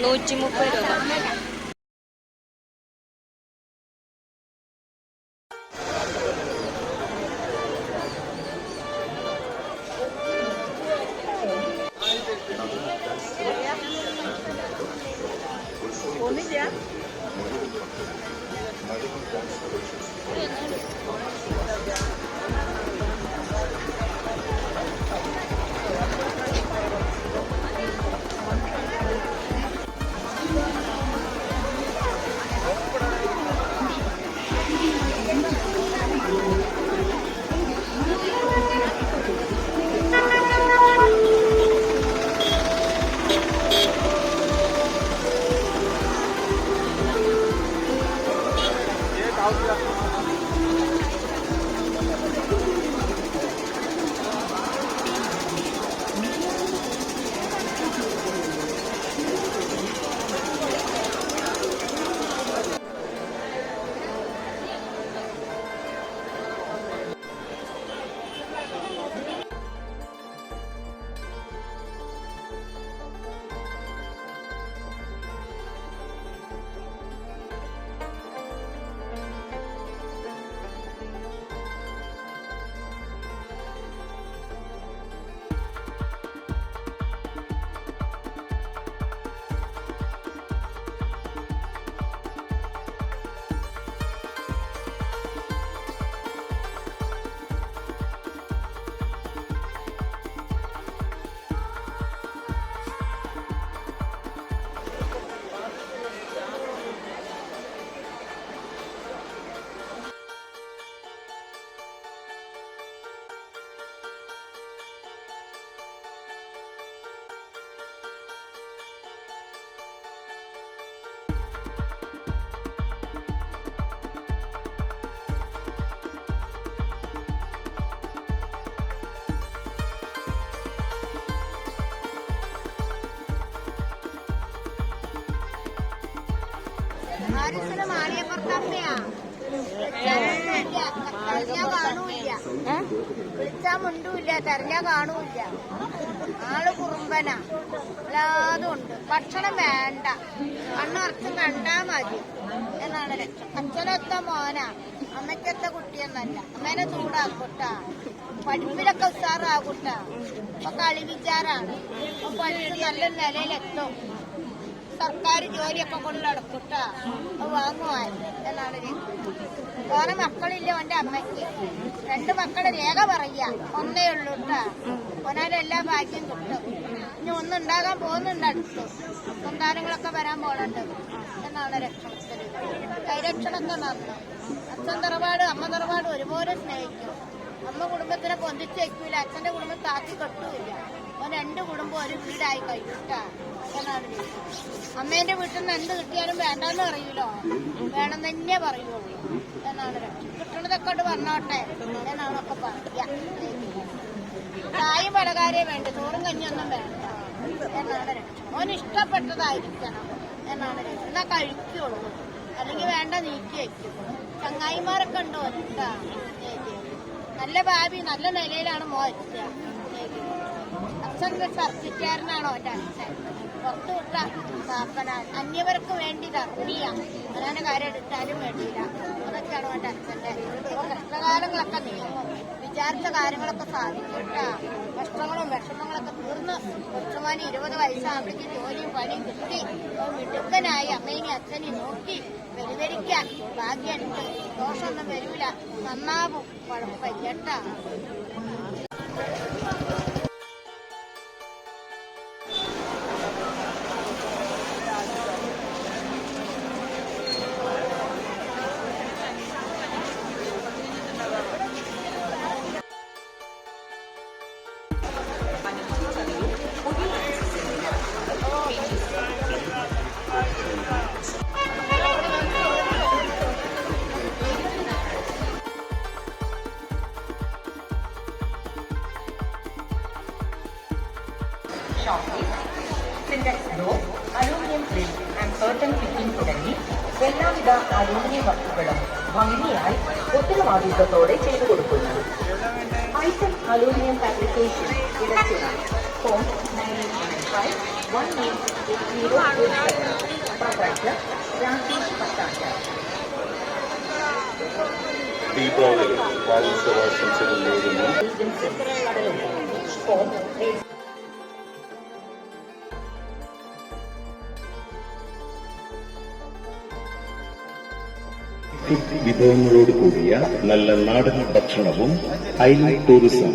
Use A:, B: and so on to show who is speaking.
A: L'oggi mu però. O? രൂപ
B: ആരിസിന് മാളിയപ്പുറത്തമ്മയാ തെരഞ്ഞാ കാണൂല്ല. വിളിച്ചാ മുണ്ടൂല്ല തെരഞ്ഞാ കാണൂല്ല. ആൾ കുറുമ്പനാ. എല്ലാതും ഉണ്ട്. ഭക്ഷണം വേണ്ട. കണ്ണുറച്ച് കണ്ടാ മതി എന്നാണ് ലക്ഷ്യം. അച്ഛനൊത്ത മോനാ. അമ്മയ്ക്കത്തെ കുട്ടിയൊന്നല്ല. അമ്മേനെ ചൂടാക്കൂട്ടാ. പഠിപ്പിലൊക്കെ ഉഷാറാകൂട്ടാ ഇപ്പൊ കളി വിചാരാണ്. ഇപ്പൊ പഠിച്ച് നല്ല നിലയിലെത്തും. സർക്കാർ ജോലിയൊക്കെ കൊണ്ട് നടക്കൂട്ടാ അത് വാങ്ങുവാൻ എന്നാണ് വേറെ മക്കളില്ല ഓന്റെ അമ്മയ്ക്ക്. രണ്ട് മക്കളെ രേഖ പറയാ ഒന്നേ ഉള്ളൂ കേട്ടോ ഒനാലും എല്ലാ ഭാഗ്യം കിട്ടും. ഇനി ഒന്നുണ്ടാകാൻ പോകുന്നുണ്ട് അടുത്ത്. സന്താനങ്ങളൊക്കെ വരാൻ പോണുണ്ട്. എന്നാണ് രക്ഷണത്തിൽ കൈരക്ഷണത്തെ നന്ന്. അച്ഛൻ തറവാട് അമ്മ തറവാട് ഒരുപോലെ സ്നേഹിക്കും. അമ്മ കുടുംബത്തിനെ പൊന്തിച്ച് വെക്കൂല. അച്ഛന്റെ കുടുംബം താത്തി കെട്ടൂല അവൻ രണ്ട് കുടുംബം ഒരു വീടായി കഴിഞ്ഞിട്ടാണ് അമ്മേന്റെ വീട്ടിൽ നിന്ന് എന്ത് കിട്ടിയാലും വേണ്ടെന്ന് പറയൂലോ? വേണം തന്നെ പറയുള്ളൂ. എന്നാണ് കിട്ടണതൊക്കെ കൊണ്ട് വന്നോട്ടെ എന്നാണ് ഒക്കെ പറയുക ചായയും പലകാരേ വേണ്ട. ചോറും കഞ്ഞൊന്നും വേണ്ട. എന്നാണ് മോൻ ഇഷ്ടപ്പെട്ടതായിരിക്കണം എന്നാണ് എന്നാ കഴിക്കുള്ളൂ. അല്ലെങ്കിൽ വേണ്ട നീക്കി വയ്ക്കും ചങ്ങായിമാരൊക്കെ ഉണ്ടോ? എന്താ? നല്ല ഭാവി നല്ല നിലയിലാണ് മോൻ അച്ഛൻ സർക്കിക്കാരനാണോ എന്റെ അച്ഛൻ? പുറത്തു വിട്ട സ്ഥാപന അന്യവർക്ക് വേണ്ടി ധർമ്മിയ അങ്ങനെ കാര്യം എടുത്താലും വേണ്ടിയില്ല. അതൊക്കെയാണോ അച്ഛന്റെ അപ്പൊ കഷ്ടകാലങ്ങളൊക്കെ നീങ്ങും. വിചാരിച്ച കാര്യങ്ങളൊക്കെ സാധിക്കട്ട കഷ്ടങ്ങളും വിഷമങ്ങളൊക്കെ തീർന്ന് കൊച്ചുമാനി ഇരുപത് വയസ്സാകുമ്പോഴേക്കും ജോലിയും പണിയും കിട്ടി മിടുക്കനായി അമ്മേനെ അച്ഛനെ നോക്കി പരിഹരിക്കാൻ ഭാഗ്യമുണ്ട് ദോഷമൊന്നും വരൂല. നന്നാവും. കുഴപ്പമില്ലട്ടാ
C: showcase Sintex door aluminium grill and curtain fitting തുടങ്ങി എല്ലാവിധ അലൂമിനിയം വസ്തുക്കളും ഭംഗിയായി ഉത്തരവാദിത്വത്തോടെ ചെയ്തു കൊടുക്കുന്നു. Item aluminium fabrication Edachira phone nine five one eight zero proprietor Rakesh പത്താച്ച
D: Deepavali പാദോത്സവാശംസകൾ നേരുന്നു
C: ഏജൻസി കടലുണ്ട്
D: വിഭവങ്ങളോട് കൂടിയ നല്ല നാടൻ ഭക്ഷണവും ഐലൻഡ് ടൂറിസം.